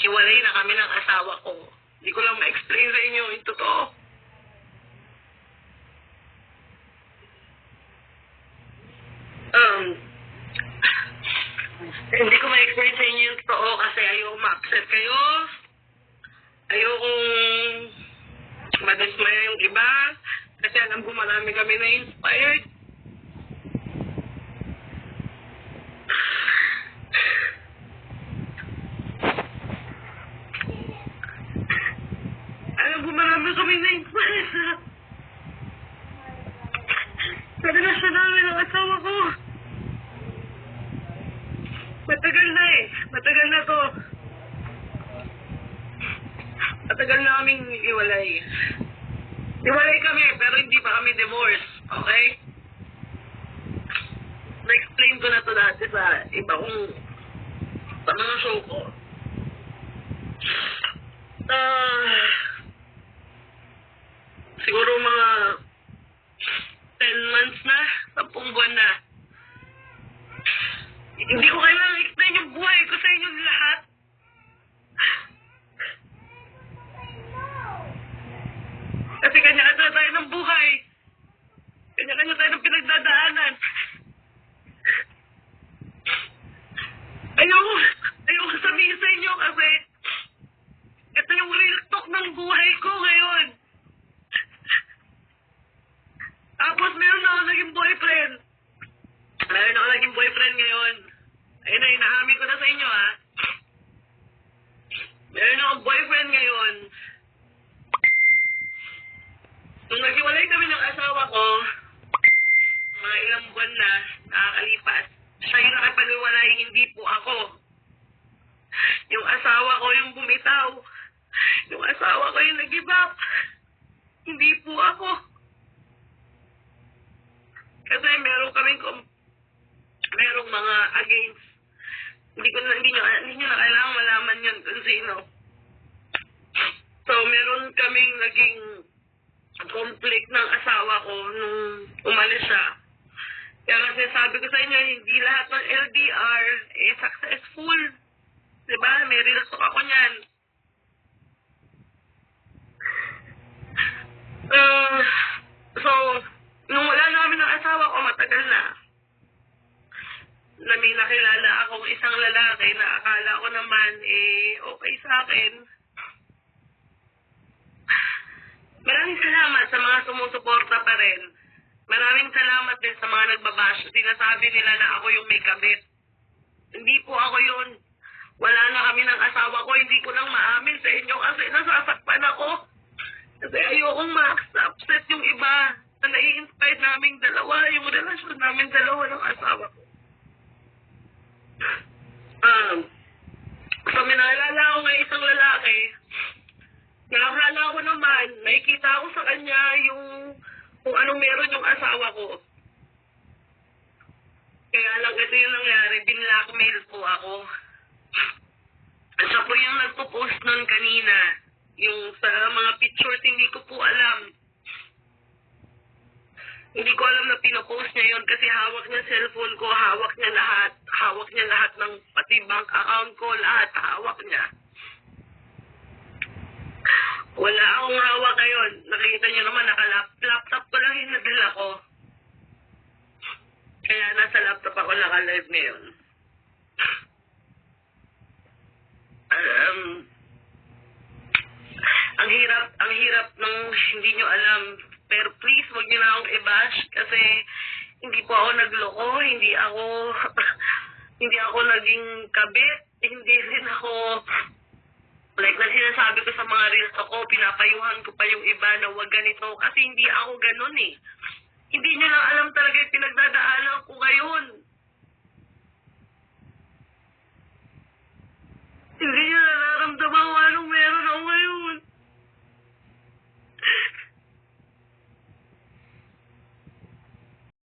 hiwalay na kami ng asawa ko. Hindi ko lang ma-explain sa inyo yung totoo. Um, hindi ko ma-explain sa inyo yung totoo kasi ayoko ma-upset kayo. Ayokong madismaya yung iba. Kasi alam ko marami kami na-inspired. Alam marami kami na-inspired. Sa relasyon namin ng asawa ko. Matagal na eh. Matagal na to. Matagal na kaming iwalay. Iwalay kami, pero hindi pa kami divorce. Okay? Na-explain ko na to dati sa iba kong sa mga show ko. Siguro mga 10 months na, 10 buwan na. Hindi ko kailangan explain yung buhay ko sa inyo lahat. Kasi kanya-kanya tayo ng buhay. Kanya-kanya tayo ng pinagdadaanan. Ayoko sabihin sa inyo kasi ito yung real talk ng buhay ko ngayon. Tapos meron ako naging boyfriend. Meron ako naging boyfriend ngayon. Inahamin ko na sa inyo ha. Meron akong boyfriend ngayon. Nung naghiwalay kami ng asawa ko, mga ilang buwan na nakakalipas, siya yung nakipag-iwalay, hindi po ako. Yung asawa ko yung bumitaw. Yung asawa ko yung nag-give up. Hindi po ako. Kasi meron kaming merong mga against. Hindi ko na, hindi nyo, hindi nyo na kailangan malaman yun kung sino. So, meron kaming naging conflict ng asawa ko nung umalis siya. Kaya kasi sabi ko sa inyo, hindi lahat ng LDR eh successful. Diba? May real talk ako niyan. Uh, so, nung wala na kami ng asawa ko, matagal na. Na may nakilala akong isang lalaki na akala ko naman, eh, okay sa akin. Maraming salamat sa mga sumusuporta pa rin. Maraming salamat din sa mga nagbabash. Sinasabi nila na ako yung may kabit. Hindi po ako yun. Wala na kami ng asawa ko. Hindi ko lang maamin sa inyo kasi nasasakpan ako. Kasi ayokong ma-upset yung iba na nai-inspire naming dalawa, yung relasyon namin dalawa ng asawa ko. Um, so may naalala ako ng isang lalaki Nakakala ko naman, nakikita ko sa kanya yung kung anong meron yung asawa ko. Kaya lang ito yung nangyari, binlockmail po ako. Siya po yung nagpo-post nun kanina. Yung sa mga pictures, hindi ko po alam. Hindi ko alam na pinopost niya yun kasi hawak niya cellphone ko, hawak niya lahat. Hawak niya lahat ng pati bank account ko, lahat hawak niya. Wala akong hawak Nakikita niyo naman, naka-laptop ko lang yung nadala ko. Kaya nasa laptop ako naka-live ngayon. Um, ang hirap, ang hirap ng hindi nyo alam. Pero please, wag niyo na akong i-bash kasi hindi po ako nagloko, hindi ako, hindi ako naging kabit, hindi rin ako Like, na sinasabi ko sa mga reels ako, pinapayuhan ko pa yung iba na wag ganito kasi hindi ako ganun eh. Hindi nyo lang alam talaga yung pinagdadaanan ko ngayon. Hindi nyo